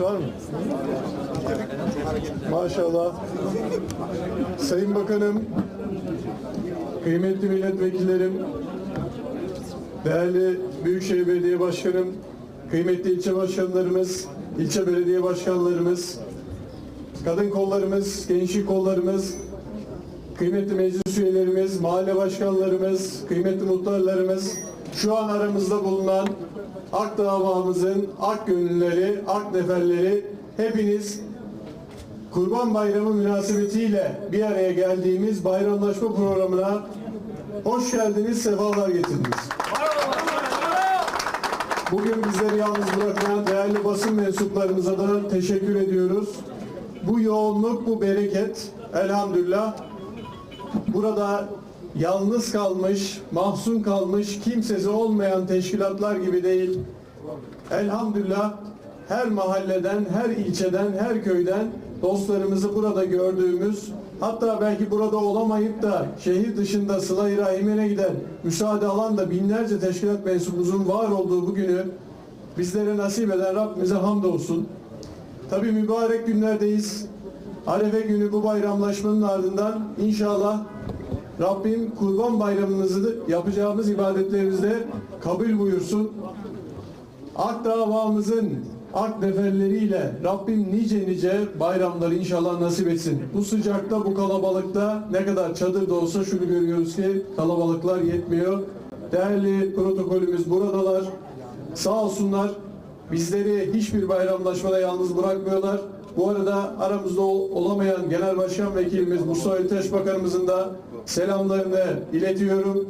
Var mı? Maşallah. Sayın Bakanım, kıymetli milletvekillerim, değerli Büyükşehir Belediye Başkanım, kıymetli ilçe başkanlarımız, ilçe belediye başkanlarımız, kadın kollarımız, gençlik kollarımız, kıymetli meclis üyelerimiz, mahalle başkanlarımız, kıymetli muhtarlarımız, şu an aramızda bulunan Ak davamızın ak gönülleri, ak neferleri hepiniz Kurban Bayramı münasebetiyle bir araya geldiğimiz bayramlaşma programına hoş geldiniz, sefalar getirdiniz. Bugün bizleri yalnız bırakmayan değerli basın mensuplarımıza da teşekkür ediyoruz. Bu yoğunluk, bu bereket elhamdülillah burada yalnız kalmış, mahzun kalmış, kimsesi olmayan teşkilatlar gibi değil. Elhamdülillah her mahalleden, her ilçeden, her köyden dostlarımızı burada gördüğümüz, hatta belki burada olamayıp da şehir dışında Sıla-i Rahim'ine giden, müsaade alan da binlerce teşkilat mensubumuzun var olduğu bu günü bizlere nasip eden Rabbimize hamdolsun. Tabi mübarek günlerdeyiz. Arefe günü bu bayramlaşmanın ardından inşallah Rabbim kurban bayramımızı yapacağımız ibadetlerimizde kabul buyursun. Ak davamızın ak neferleriyle Rabbim nice nice bayramları inşallah nasip etsin. Bu sıcakta, bu kalabalıkta ne kadar çadır da olsa şunu görüyoruz ki kalabalıklar yetmiyor. Değerli protokolümüz buradalar. Sağ olsunlar. Bizleri hiçbir bayramlaşmada yalnız bırakmıyorlar. Bu arada aramızda ol- olamayan Genel Başkan Vekilimiz Mustafa Öteş Bakanımızın da selamlarını iletiyorum.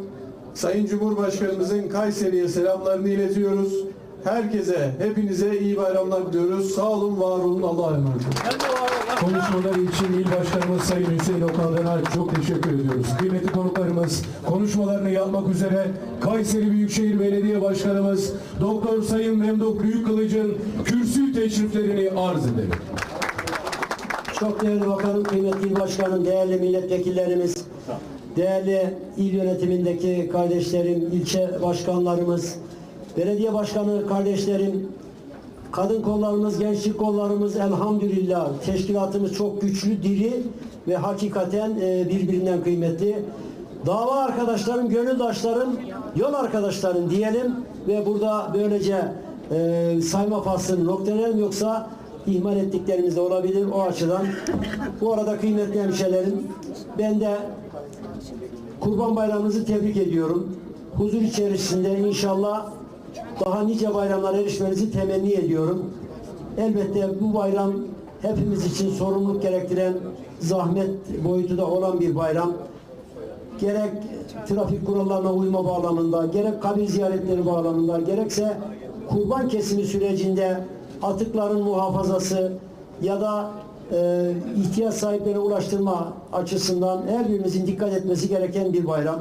Sayın Cumhurbaşkanımızın Kayseri'ye selamlarını iletiyoruz. Herkese, hepinize iyi bayramlar diliyoruz. Sağ olun, var olun. Allah'a emanet olun. Konuşmaları için İl Başkanımız Sayın Hüseyin Okan'dan çok teşekkür ediyoruz. Kıymetli konuklarımız konuşmalarını yapmak üzere Kayseri Büyükşehir Belediye Başkanımız Doktor Sayın Memduh Büyükkılıç'ın kürsü teşriflerini arz edelim. Çok değerli bakanım, kıymetli başkanım, değerli milletvekillerimiz, değerli il yönetimindeki kardeşlerim, ilçe başkanlarımız, belediye başkanı kardeşlerim, kadın kollarımız, gençlik kollarımız elhamdülillah teşkilatımız çok güçlü, diri ve hakikaten e, birbirinden kıymetli. Dava arkadaşlarım, gönüldaşlarım, yol arkadaşlarım diyelim ve burada böylece e, sayma faslını noktalayalım yoksa ihmal ettiklerimiz de olabilir o açıdan. Bu arada kıymetli hemşehrilerim ben de Kurban Bayramınızı tebrik ediyorum. Huzur içerisinde inşallah daha nice bayramlara erişmenizi temenni ediyorum. Elbette bu bayram hepimiz için sorumluluk gerektiren zahmet boyutu da olan bir bayram. Gerek trafik kurallarına uyma bağlamında, gerek kabir ziyaretleri bağlamında, gerekse kurban kesimi sürecinde atıkların muhafazası ya da e, ihtiyaç sahiplerine ulaştırma açısından her birimizin dikkat etmesi gereken bir bayram.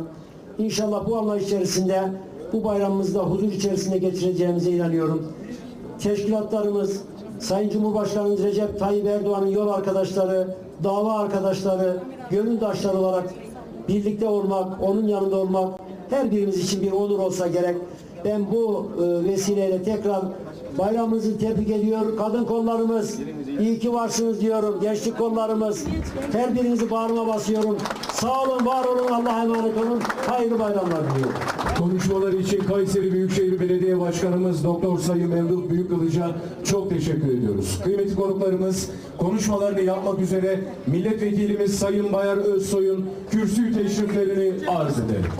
İnşallah bu anlayış içerisinde bu bayramımızda huzur içerisinde geçireceğimize inanıyorum. Teşkilatlarımız, Sayın Cumhurbaşkanımız Recep Tayyip Erdoğan'ın yol arkadaşları, dava arkadaşları, gönüldaşları olarak birlikte olmak, onun yanında olmak her birimiz için bir onur olsa gerek. Ben bu e, vesileyle tekrar bayramımızı tebrik ediyor. Kadın kollarımız iyi ki varsınız diyorum. Gençlik kollarımız her birinizi bağrıma basıyorum. Sağ olun, var olun, Allah'a emanet olun. Hayırlı bayramlar diliyorum. Konuşmaları için Kayseri Büyükşehir Belediye Başkanımız Doktor Sayın Memduh Büyükkılıç'a çok teşekkür ediyoruz. Kıymetli konuklarımız konuşmalarını yapmak üzere Milletvekilimiz Sayın Bayar Özsoy'un kürsü teşriflerini arz edelim.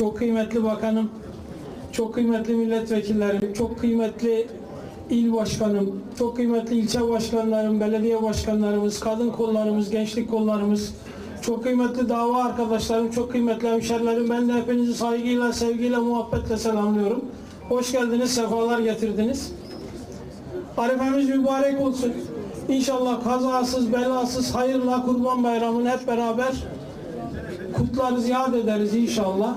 Çok kıymetli bakanım, çok kıymetli milletvekillerim, çok kıymetli il başkanım, çok kıymetli ilçe başkanlarım, belediye başkanlarımız, kadın kollarımız, gençlik kollarımız, çok kıymetli dava arkadaşlarım, çok kıymetli hemşerilerim. Ben de hepinizi saygıyla, sevgiyle, muhabbetle selamlıyorum. Hoş geldiniz, sefalar getirdiniz. Arifemiz mübarek olsun. İnşallah kazasız, belasız, hayırla kurban bayramını hep beraber kutlarız, yad ederiz inşallah.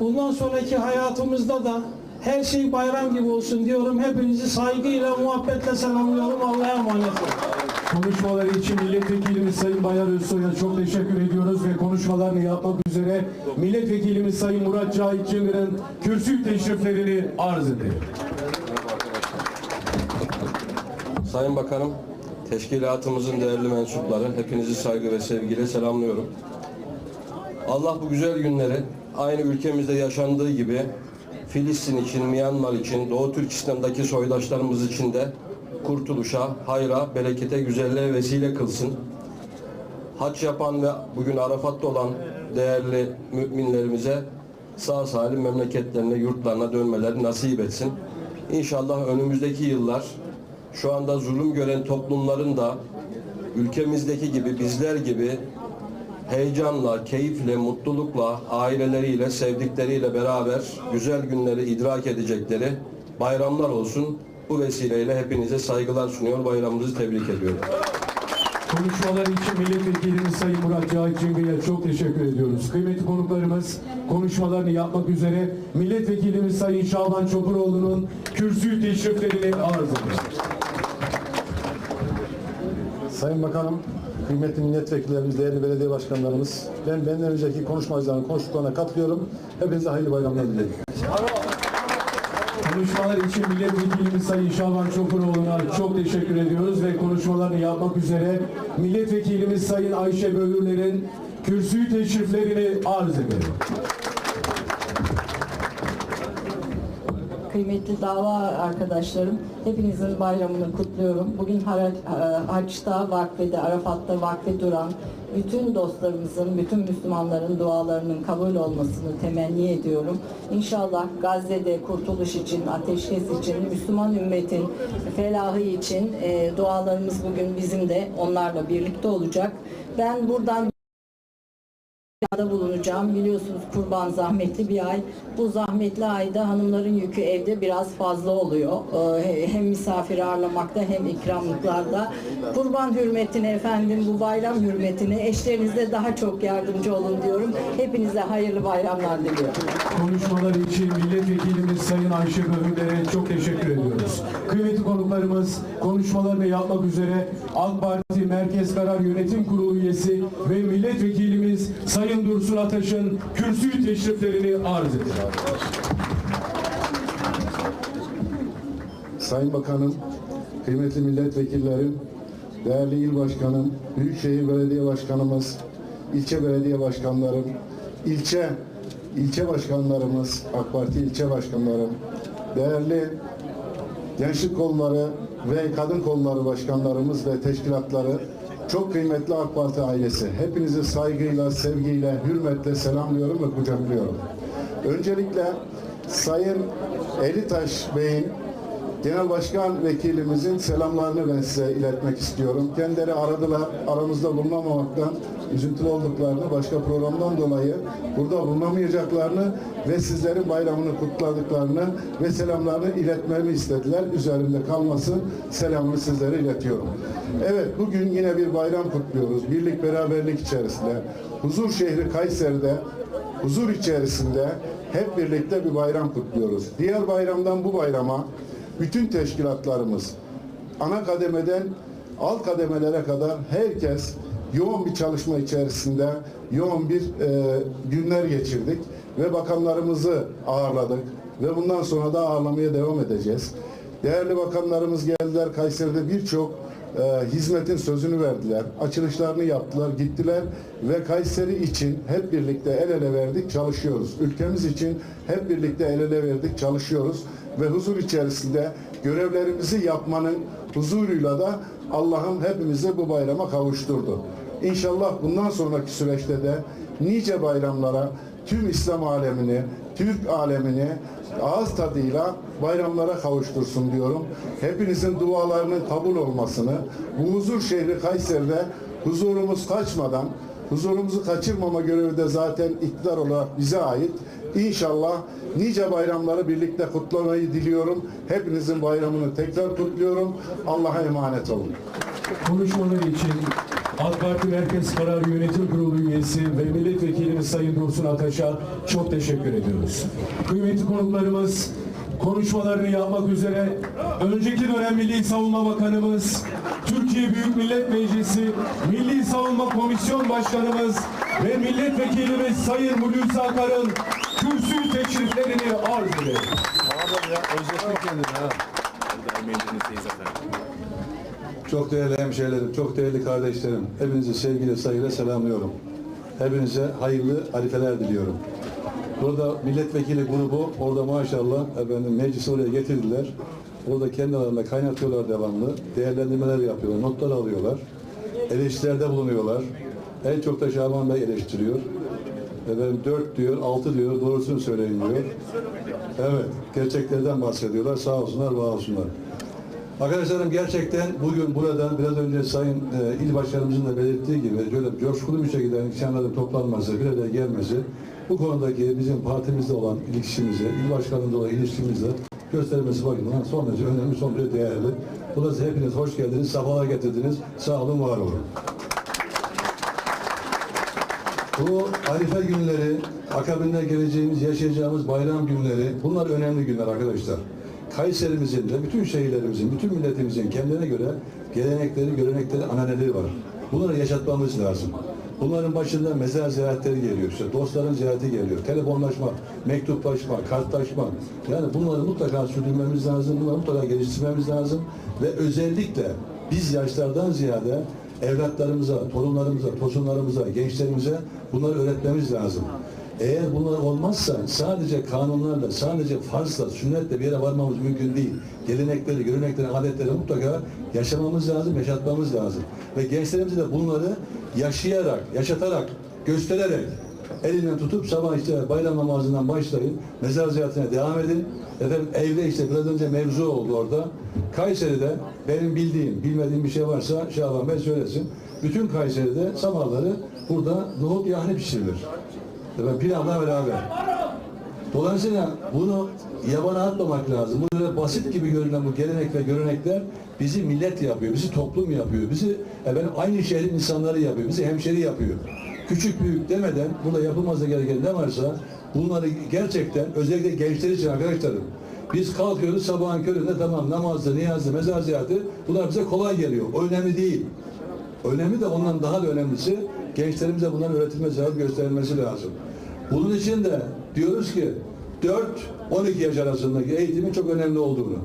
Bundan sonraki hayatımızda da her şey bayram gibi olsun diyorum. Hepinizi saygıyla, muhabbetle selamlıyorum. Allah'a emanet olun. Konuşmaları için milletvekilimiz Sayın Bayar Özsoy'a çok teşekkür ediyoruz ve konuşmalarını yapmak üzere milletvekilimiz Sayın Murat Cahit Cıngır'ın kürsü teşriflerini arz edelim. Sayın Bakanım, teşkilatımızın değerli mensupları, hepinizi saygı ve sevgiyle selamlıyorum. Allah bu güzel günleri aynı ülkemizde yaşandığı gibi Filistin için, Myanmar için, Doğu Türkistan'daki soydaşlarımız için de kurtuluşa, hayra, berekete, güzelliğe vesile kılsın. Haç yapan ve bugün Arafat'ta olan değerli müminlerimize sağ salim memleketlerine, yurtlarına dönmeleri nasip etsin. İnşallah önümüzdeki yıllar şu anda zulüm gören toplumların da ülkemizdeki gibi bizler gibi heyecanla, keyifle, mutlulukla, aileleriyle, sevdikleriyle beraber güzel günleri idrak edecekleri bayramlar olsun. Bu vesileyle hepinize saygılar sunuyor, bayramınızı tebrik ediyorum. Konuşmaları için milletvekilimiz Sayın Murat Cahit Cıngır'a çok teşekkür ediyoruz. Kıymetli konuklarımız konuşmalarını yapmak üzere milletvekilimiz Sayın Şaban Çopuroğlu'nun kürsü teşriflerini arz ediyoruz. Sayın Bakanım, kıymetli milletvekillerimiz, değerli belediye başkanlarımız, ben benden önceki konuşmacıların konuştuklarına katılıyorum. Hepinize hayırlı bayramlar dilerim. Konuşmalar için milletvekilimiz Sayın Şaban Çopuroğlu'na çok teşekkür ediyoruz ve konuşmalarını yapmak üzere milletvekilimiz Sayın Ayşe Bölürler'in kürsü teşriflerini arz edelim. Kıymetli dava arkadaşlarım, hepinizin bayramını kutluyorum. Bugün e, Haç'ta, Vakfe'de, Arafat'ta vakfe duran bütün dostlarımızın, bütün Müslümanların dualarının kabul olmasını temenni ediyorum. İnşallah Gazze'de kurtuluş için, ateşkes için, Müslüman ümmetin felahı için e, dualarımız bugün bizim de onlarla birlikte olacak. Ben buradan da bulunacağım. Biliyorsunuz kurban zahmetli bir ay. Bu zahmetli ayda hanımların yükü evde biraz fazla oluyor. Ee, Hem misafir ağırlamakta hem ikramlıklarda. Kurban hürmetine efendim bu bayram hürmetine eşlerinize daha çok yardımcı olun diyorum. Hepinize hayırlı bayramlar diliyorum. Konuşmaları için milletvekilimiz Sayın Ayşe Bölürler'e çok teşekkür ediyoruz. Kıymetli konuklarımız konuşmalarını yapmak üzere AK Parti Merkez Karar Yönetim Kurulu üyesi ve milletvekilimiz Sayın Dursun Ataş'ın kürsü teşriflerini arz ediyor. Sayın Bakanım, kıymetli milletvekillerim, değerli il başkanım, Büyükşehir Belediye Başkanımız, ilçe belediye başkanlarım, ilçe ilçe başkanlarımız, AK Parti ilçe başkanlarım, değerli gençlik kolları ve kadın kolları başkanlarımız ve teşkilatları, çok kıymetli AK Parti ailesi. Hepinizi saygıyla, sevgiyle, hürmetle selamlıyorum ve kucaklıyorum. Öncelikle Sayın Elitaş Bey'in Genel Başkan Vekilimizin selamlarını ben size iletmek istiyorum. Kendileri aradılar, aramızda bulunamamaktan üzüntülü olduklarını, başka programdan dolayı burada bulunamayacaklarını ve sizlerin bayramını kutladıklarını ve selamlarını iletmemi istediler. Üzerimde kalmasın, selamını sizlere iletiyorum. Evet, bugün yine bir bayram kutluyoruz. Birlik, beraberlik içerisinde. Huzur şehri Kayseri'de huzur içerisinde hep birlikte bir bayram kutluyoruz. Diğer bayramdan bu bayrama bütün teşkilatlarımız ana kademeden alt kademelere kadar herkes yoğun bir çalışma içerisinde yoğun bir e, günler geçirdik ve bakanlarımızı ağırladık ve bundan sonra da ağırlamaya devam edeceğiz. Değerli bakanlarımız geldiler Kayseri'de birçok e, hizmetin sözünü verdiler. Açılışlarını yaptılar, gittiler ve Kayseri için hep birlikte el ele verdik, çalışıyoruz. Ülkemiz için hep birlikte el ele verdik, çalışıyoruz ve huzur içerisinde görevlerimizi yapmanın huzuruyla da Allah'ım hepimizi bu bayrama kavuşturdu. İnşallah bundan sonraki süreçte de nice bayramlara tüm İslam alemini, Türk alemini ağız tadıyla bayramlara kavuştursun diyorum. Hepinizin dualarının kabul olmasını, bu huzur şehri Kayseri'de huzurumuz kaçmadan, huzurumuzu kaçırmama görevi de zaten iktidar olarak bize ait. İnşallah nice bayramları birlikte kutlamayı diliyorum. Hepinizin bayramını tekrar kutluyorum. Allah'a emanet olun. Konuşmaları için AK Parti Merkez Karar Yönetim Kurulu üyesi ve milletvekilimiz Sayın Dursun Ataş'a çok teşekkür ediyoruz. Kıymetli konuklarımız konuşmalarını yapmak üzere önceki dönem Milli Savunma Bakanımız, Türkiye Büyük Millet Meclisi, Milli Savunma Komisyon Başkanımız ve Milletvekilimiz Sayın Hulusi Akar'ın kürsü teşriflerini arz ederim. Çok değerli hemşehrilerim, çok değerli kardeşlerim, hepinizi sevgiyle, saygıyla selamlıyorum. Hepinize hayırlı arifeler diliyorum. Burada milletvekili grubu, orada maşallah efendim meclisi oraya getirdiler. Orada kendi aralarında kaynatıyorlar devamlı. Değerlendirmeler yapıyorlar, notlar alıyorlar. Eleştirilerde bulunuyorlar. En çok da Şaban Bey eleştiriyor. Efendim dört diyor, altı diyor, doğrusunu söyleyin diyor. Evet, gerçeklerden bahsediyorlar. Sağ olsunlar, var olsunlar. Arkadaşlarım gerçekten bugün buradan biraz önce Sayın e, İl Başkanımızın da belirttiği gibi şöyle coşkulu bir şekilde insanların toplanması, bir araya gelmesi bu konudaki bizim partimizde olan ilişkimizi, il başkanımızla olan ilişkimizi göstermesi bakımından son derece önemli, son derece değerli. Dolayısıyla hepiniz hoş geldiniz, safalar getirdiniz. Sağ olun, var olun. Bu Arife günleri, akabinde geleceğimiz, yaşayacağımız bayram günleri, bunlar önemli günler arkadaşlar. Kayserimizin ve bütün şehirlerimizin, bütün milletimizin kendine göre gelenekleri, görenekleri, ananeleri var. Bunları yaşatmamız lazım. Bunların başında mezar ziyaretleri geliyor, işte dostların ziyareti geliyor, telefonlaşma, mektuplaşma, kartlaşma. Yani bunları mutlaka sürdürmemiz lazım, bunları mutlaka geliştirmemiz lazım ve özellikle biz yaşlardan ziyade evlatlarımıza, torunlarımıza, tosunlarımıza, gençlerimize bunları öğretmemiz lazım. Eğer bunlar olmazsa sadece kanunlarla, sadece farzla, sünnetle bir yere varmamız mümkün değil. Gelenekleri, görenekleri, adetleri mutlaka yaşamamız lazım, yaşatmamız lazım. Ve gençlerimize de bunları yaşayarak, yaşatarak, göstererek elinden tutup sabah işte bayram namazından başlayın, mezar ziyaretine devam edin. Efendim evde işte biraz önce mevzu oldu orada. Kayseri'de benim bildiğim, bilmediğim bir şey varsa Şaban Bey söylesin. Bütün Kayseri'de sabahları burada nohut yahni pişirilir. Efendim pilavla beraber. Dolayısıyla bunu yabana atmamak lazım. Bu böyle basit gibi görünen bu gelenek ve görenekler bizi millet yapıyor, bizi toplum yapıyor, bizi efendim aynı şehrin insanları yapıyor, bizi hemşeri yapıyor. Küçük büyük demeden burada yapılması gereken ne varsa bunları gerçekten özellikle gençler için arkadaşlarım biz kalkıyoruz sabahın köründe tamam namazı, niyazı, mezar ziyareti bunlar bize kolay geliyor. O önemli değil. Önemli de ondan daha da önemlisi gençlerimize bunların öğretilmesi gösterilmesi lazım. Bunun için de diyoruz ki 4-12 yaş arasındaki eğitimin çok önemli olduğunu.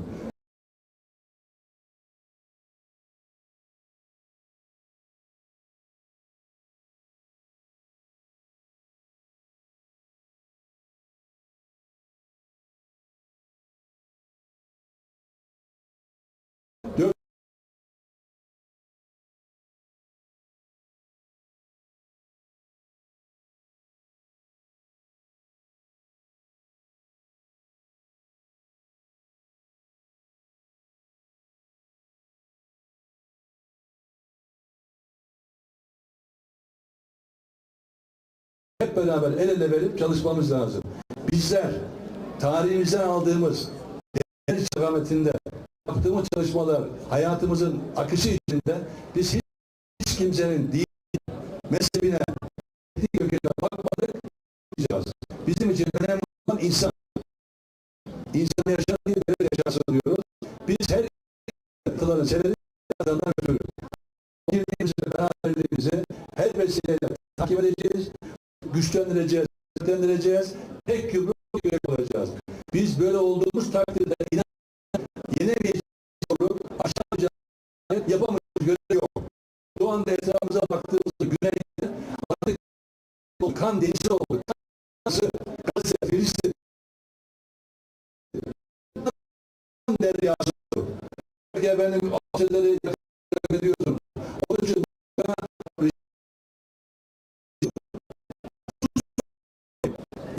Hep beraber el ele verip çalışmamız lazım. Bizler tarihimizden aldığımız değer istikametinde yaptığımız çalışmalar hayatımızın akışı içinde biz hiç, hiç kimsenin din, mezhebine, etnik kökenine bakmadık. Bizim için önemli olan insan. İnsan yaşar diye böyle yaşasın diyoruz. Biz her yapıların sebebi insandan ötürü. Birliğimizi, beraberliğimizi her vesileyle takip edeceğiz, güçlendireceğiz, güçlendireceğiz. Tek yumruk görev olacağız. Biz böyle olduğumuz takdirde inan yenemeyeceğiz aşamayacağız, yapamayacağız görev yok. Şu anda etrafımıza baktığımızda güneyde artık kan denizi oldu. Gazze, Gazze, Filistin. Kan deryası oldu. Belki efendim Asyaları ediyorsunuz. Onun için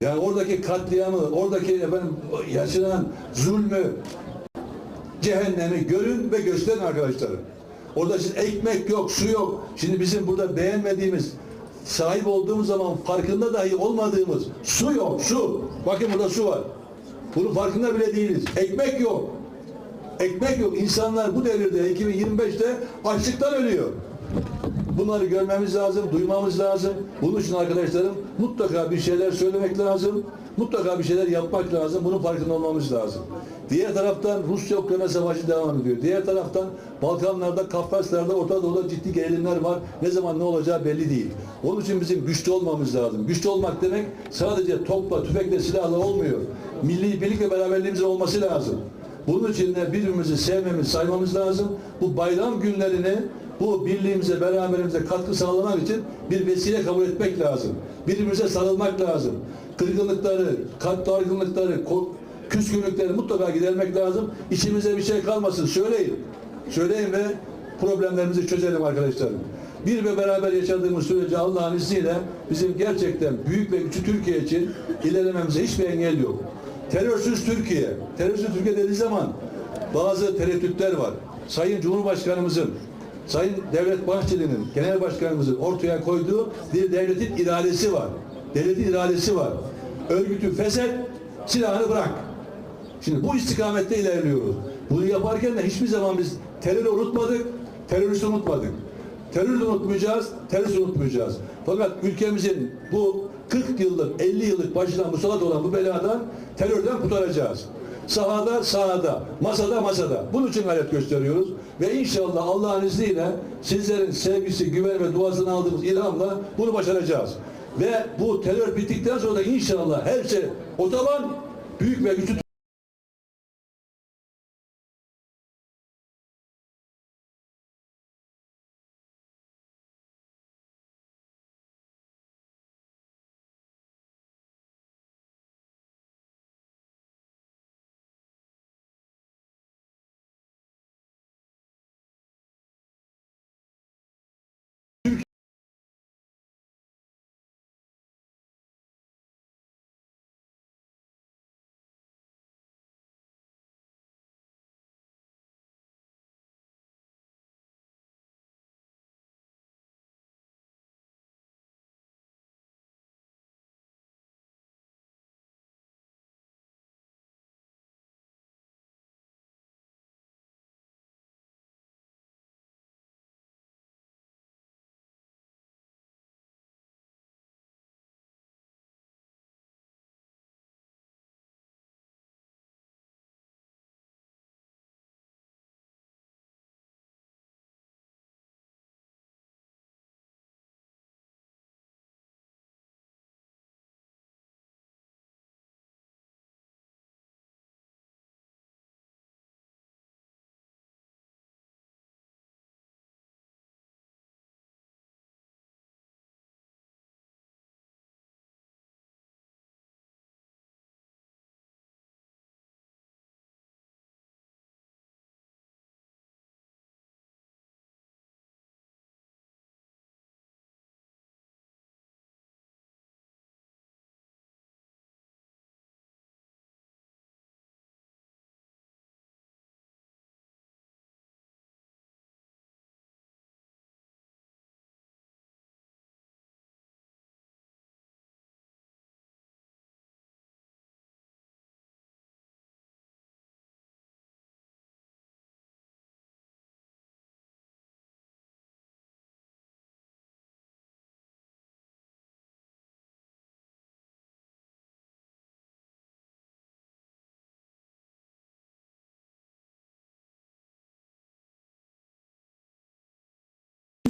Yani oradaki katliamı, oradaki efendim yaşanan zulmü, cehennemi görün ve gösterin arkadaşlarım. Orada şimdi ekmek yok, su yok. Şimdi bizim burada beğenmediğimiz, sahip olduğumuz zaman farkında dahi olmadığımız su yok, su. Bakın burada su var. Bunun farkında bile değiliz. Ekmek yok. Ekmek yok. İnsanlar bu devirde 2025'te açlıktan ölüyor. Bunları görmemiz lazım, duymamız lazım. Bunun için arkadaşlarım mutlaka bir şeyler söylemek lazım. Mutlaka bir şeyler yapmak lazım. Bunun farkında olmamız lazım. Diğer taraftan Rusya-Ukrayna savaşı devam ediyor. Diğer taraftan Balkanlarda, Kafkaslar'da, Orta Doğu'da ciddi gerilimler var. Ne zaman ne olacağı belli değil. Onun için bizim güçlü olmamız lazım. Güçlü olmak demek sadece topla, tüfekle, silahla olmuyor. Milli birlik ve beraberliğimizin olması lazım. Bunun için de birbirimizi sevmemiz, saymamız lazım. Bu bayram günlerini bu birliğimize, beraberimize katkı sağlamak için bir vesile kabul etmek lazım. Birbirimize sarılmak lazım. Kırgınlıkları, kalp dargınlıkları, küskünlükleri mutlaka gidermek lazım. İçimize bir şey kalmasın. Söyleyin. Söyleyin ve problemlerimizi çözelim arkadaşlarım. Bir ve beraber yaşadığımız sürece Allah'ın izniyle bizim gerçekten büyük ve güçlü Türkiye için ilerlememize hiçbir engel yok. Terörsüz Türkiye. Terörsüz Türkiye dediği zaman bazı tereddütler var. Sayın Cumhurbaşkanımızın, Sayın Devlet Bahçeli'nin, Genel Başkanımızın ortaya koyduğu bir devletin iradesi var. Devletin iradesi var. Örgütü feshet, silahını bırak. Şimdi bu istikamette ilerliyoruz. Bunu yaparken de hiçbir zaman biz terörü unutmadık, teröristi unutmadık. Terörü de unutmayacağız, teröristi unutmayacağız. Fakat ülkemizin bu 40 yıllık, 50 yıllık başına musallat olan bu beladan, terörden kurtaracağız. Sahada, sahada, masada, masada. Bunun için gayret gösteriyoruz. Ve inşallah Allah'ın izniyle sizlerin sevgisi, güven ve duasını aldığımız ilhamla bunu başaracağız. Ve bu terör bittikten sonra da inşallah her şey otoban büyük ve güçlü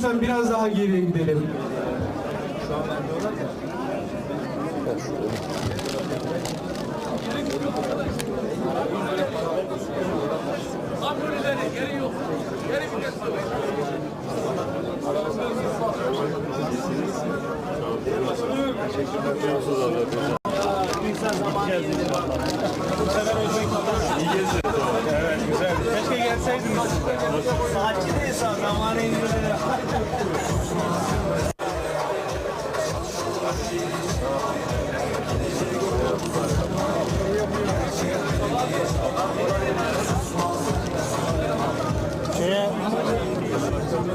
lütfen biraz daha geriye gidelim. Şu an ben de Saatçi de hesap zamanı indiriyor.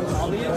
alayım.